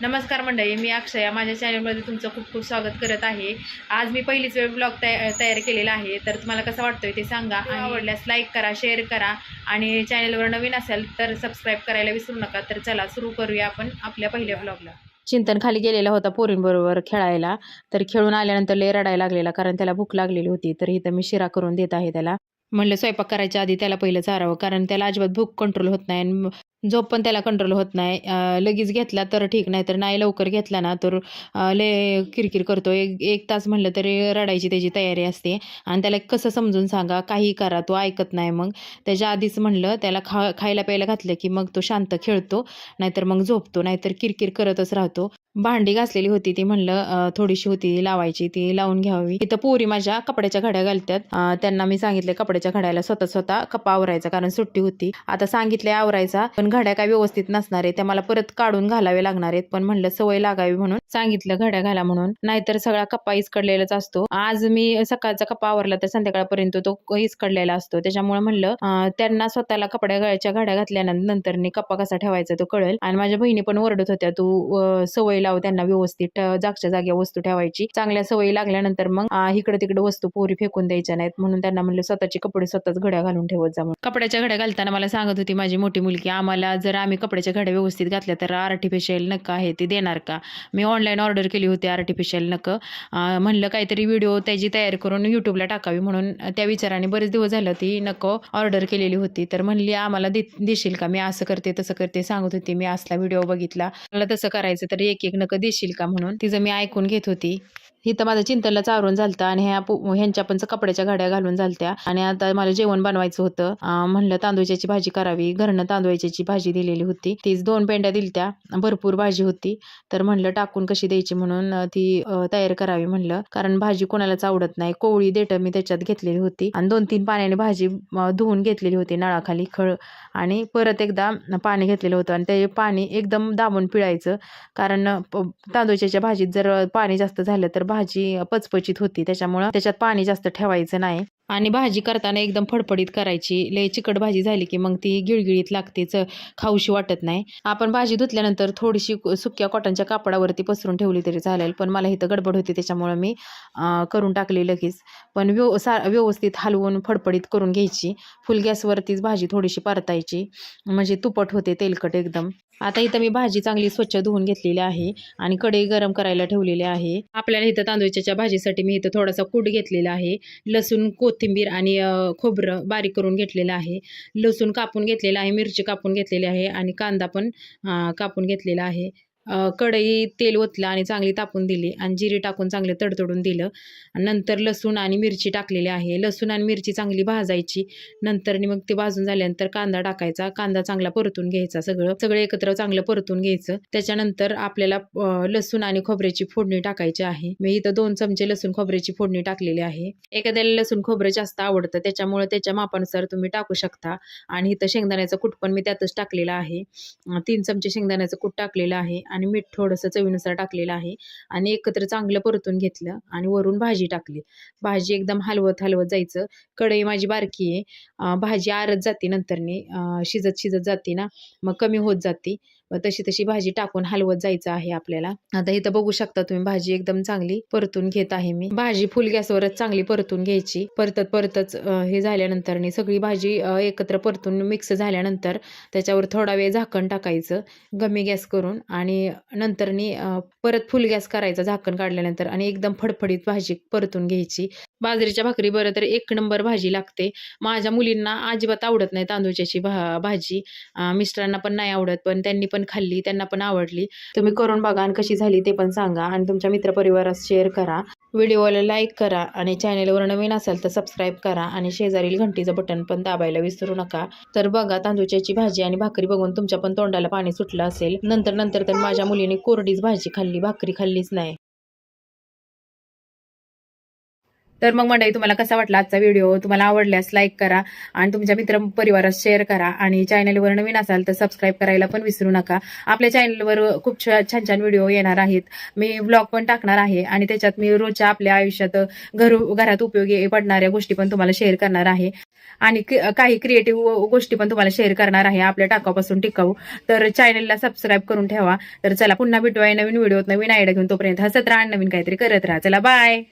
नमस्कार मंडळी मी अक्षया. माझ्या चॅनलमध्ये तुमचं खूप खूप स्वागत करत आहे. आज मी पहिलीच वेळ ब्लॉग तया तयार केलेला आहे. तर तुम्हाला कसं वाटतोय ते सांगा. आणि आवडल्यास लाईक करा शेअर करा आणि चॅनलवर नवीन असेल तर सबस्क्राईब करायला विसरू नका. तर चला सुरू करूया आपण आपल्या पहिल्या ब्लॉगला चिंतन खाली गेलेला होता पोरींबरोबर खेळायला. तर खेळून आल्यानंतर लय रडायला लागलेला कारण त्याला भूक लागलेली होती. तर इथं मी शिरा करून देत आहे त्याला. म्हणलं स्वयंपाक करायच्या आधी त्याला पहिलं चारावं कारण त्याला अजिबात भूक कंट्रोल होत नाही आणि झोप पण त्याला कंट्रोल होत नाही. लगेच घेतला तर ठीक नाही तर नाही लवकर घेतला ना तर ले किरकिर करतो. एक एक तास म्हणलं तरी रडायची त्याची तयारी असते. आणि त्याला कसं समजून सांगा काही करा तो ऐकत नाही मग. त्याच्या आधीच म्हणलं त्याला खा खायला प्यायला घातलं की मग तो शांत खेळतो नाहीतर मग झोपतो नाहीतर किरकिर करतच राहतो. भांडी घासलेली होती. ती म्हणलं थोडीशी होती लावायची ती लावून घ्यावी. इथं पोरी माझ्या कपड्याच्या घड्या घालतात त्यांना मी सांगितले कपड्याच्या घड्याला स्वतः स्वतः कपा आवरायचा कारण सुट्टी होती. आता सांगितले आवरायचा पण घड्या काय व्यवस्थित नसणार आहे त्या मला परत काढून घालावे लागणार आहेत. पण म्हणलं सवय लागावी म्हणून सांगितलं घड्या घाला म्हणून. नाहीतर सगळा कप्पा इसकडलेलाच असतो. आज मी सकाळचा कप्पा आवरला तर संध्याकाळपर्यंत तो इसकडलेला असतो. त्याच्यामुळे म्हणलं त्यांना स्वतःला कपड्या घड्या घातल्यानंतर कप्पा कसा ठेवायचा तो कळेल. आणि माझ्या बहिणी पण ओरडत होत्या तू सवय लाव हो त्यांना व्यवस्थित जागच्या जागी वस्तू ठेवायची. चांगल्या सवयी लागल्यानंतर मग इकडे तिकडे वस्तू पोरी फेकून द्यायच्या नाहीत. म्हणून त्यांना म्हणलं स्वतःचे कपडे स्वतःच घड्या घालून ठेवत जा कपड्याच्या घड्या घालताना मला सांगत होती माझी मोठी मुलगी आम्हाला जर आम्ही कपड्याच्या घड्या व्यवस्थित घातल्या तर आर्टिफिशियल नका आहे ते देणार का? मी ऑनलाईन ऑर्डर केली होती आर्टिफिशियल नकं म्हणलं काहीतरी व्हिडिओ त्याची तयारी करून यूट्यूबला टाकावी. म्हणून त्या विचाराने बरेच दिवस झालं ती नको ऑर्डर केलेली होती. तर म्हणली आम्हाला देशील का? मी असं करते तसं करते. सांगत होती मी असला व्हिडिओ बघितला. मला तसं करायचं तर एक एक नकं देशील का म्हणून? तिचं मी ऐकून घेत होती. इथं माझं चिंतनला चारून झालतं आणि ह्या ह्यांच्या पण कपड्याच्या गाड्या घालून झालत्या. आणि आता मला जेवण बनवायचं होतं. म्हणलं तांदूळच्याची भाजी करावी. घरनं तांदूळच्याची भाजी दिलेली होती. तीच दोन पेंड्या दिलत्या. भरपूर भाजी होती. तर म्हणलं टाकून कशी द्यायची म्हणून ती तयार करावी म्हणलं. कारण भाजी कोणालाच आवडत नाही. कोवळी देठ मी त्याच्यात घेतलेली होती. आणि दोन तीन पाण्याने भाजी धुवून घेतलेली होती नळाखाली खळ. आणि परत एकदा पाणी घेतलेलं होतं. आणि ते पाणी एकदम दाबून पिळायचं. कारण प- भाजीत जर पाणी जास्त झालं तर भाजी पचपचीत होती त्याच्यामुळं त्याच्यात पाणी जास्त ठेवायचं नाही. आणि भाजी करताना एकदम फडफडीत करायची. लय चिकट भाजी झाली की मग ती गिळगिळीत लागतेच खाऊशी वाटत नाही. आपण भाजी धुतल्यानंतर थोडीशी सुक्या कॉटनच्या कापडावरती पसरून ठेवली तरी चालेल पण मला इथं गडबड होती त्याच्यामुळं मी करून टाकली लगेच. पण व्यव सा व्यवस्थित हलवून फडफडीत करून घ्यायची. फुल गॅसवरतीच भाजी थोडीशी परतायची. म्हणजे तुपट होते तेलकट एकदम. आता इथं मी भाजी चांगली स्वच्छ धुवून घेतलेली आहे आणि कढई गरम करायला ठेवलेली आहे. आपल्याला इथं तांदूळच्या भाजीसाठी मी इथं थोडासा कूट घेतलेला आहे. लसूण कोथिंबीर आणि खोबरं बारीक करून घेतलेलं आहे. लसूण कापून घेतलेला आहे मिरची कापून घेतलेली आहे आणि कांदा पण कापून घेतलेला आहे. कढई तेल ओतलं आणि चांगली तापून दिली आणि जिरी टाकून चांगलं तडतडून दिलं. आणि नंतर लसूण आणि मिरची टाकलेली आहे. लसूण आणि मिरची चांगली भाजायची. नंतर मग ते भाजून झाल्यानंतर कांदा टाकायचा. कांदा चांगला परतून घ्यायचा सगळं. सगळं एकत्र चांगलं परतून घ्यायचं. त्याच्यानंतर आपल्याला लसूण आणि खोबऱ्याची फोडणी टाकायची आहे. मी इथं दोन चमचे लसूण खोबऱ्याची फोडणी टाकलेली आहे. एखाद्याला लसूण खोबरं जास्त आवडतं त्याच्यामुळे त्याच्या मापानुसार तुम्ही टाकू शकता. आणि इथं शेंगदाण्याचं कूट पण मी त्यातच टाकलेलं आहे. तीन चमचे शेंगदाण्याचं कूट टाकलेलं आहे. आणि मीठ थोडंसं चवीनुसार टाकलेलं आहे. आणि एकत्र चांगलं परतून घेतलं आणि वरून भाजी टाकली. भाजी एकदम हलवत हलवत जायचं. कढई माझी बारकी आहे. भाजी आरत जाते नंतरनी. शिजत शिजत जाते ना. मग कमी होत जाते. तशी तशी भाजी टाकून हलवत जायचं आहे आपल्याला. आता इथं बघू शकता तुम्ही भाजी एकदम चांगली परतून घेत आहे मी. भाजी फुल गॅसवरच चांगली परतून घ्यायची. परतत परतच हे झाल्यानंतर सगळी भाजी एकत्र परतून मिक्स झाल्यानंतर त्याच्यावर थोडा वेळ झाकण टाकायचं गमी गॅस करून आणि नंतरनी परत फुल गॅस करायचा झाकण काढल्यानंतर आणि एकदम फडफडीत भाजी परतून घ्यायची. बाजरीच्या भाकरी बरं तर एक नंबर भाजी लागते. माझ्या मुलींना अजिबात आवडत नाही तांदूळच्याची भा भाजी. मिस्टरांना पण नाही आवडत पण त्यांनी पण खाल्ली त्यांना पण आवडली. तुम्ही करून बघा आणि कशी झाली ते पण सांगा आणि तुमच्या मित्रपरिवारात शेअर करा. व्हिडिओला लाईक करा आणि चॅनेलवर नवीन असाल तर सबस्क्राईब करा आणि शेजारील घंटीचं बटन पण दाबायला विसरू नका. तर बघा तांदूळच्याची भाजी आणि भाकरी बघून तुमच्या पण तोंडाला पाणी सुटलं असेल. नंतर नंतर तर माझ्या मुलीने कोरडीच भाजी खाल्ली भाकरी खाल्लीच नाही. तर मग मंडळी तुम्हाला कसा वाटला आजचा व्हिडिओ तुम्हाला आवडल्यास लाईक करा आणि तुमच्या मित्र परिवारात शेअर करा. आणि चॅनलवर नवीन असाल तर सबस्क्राईब करायला पण विसरू नका. आपल्या चॅनलवर खूप छान छान व्हिडिओ येणार आहेत. मी ब्लॉग पण टाकणार आहे आणि त्याच्यात मी रोजच्या आपल्या आयुष्यात घरू घरात उपयोगी पडणाऱ्या गोष्टी पण तुम्हाला शेअर करणार आहे. आणि काही क्रिएटिव्ह गोष्टी पण तुम्हाला शेअर करणार आहे. आपल्या टाकापासून टिकाऊ. तर चॅनलला सबस्क्राईब करून ठेवा. तर चला पुन्हा भेटूया नवीन व्हिडिओत नवीन आयडिया घेऊन. तोपर्यंत हसत राहा नवीन काहीतरी करत राहा. चला बाय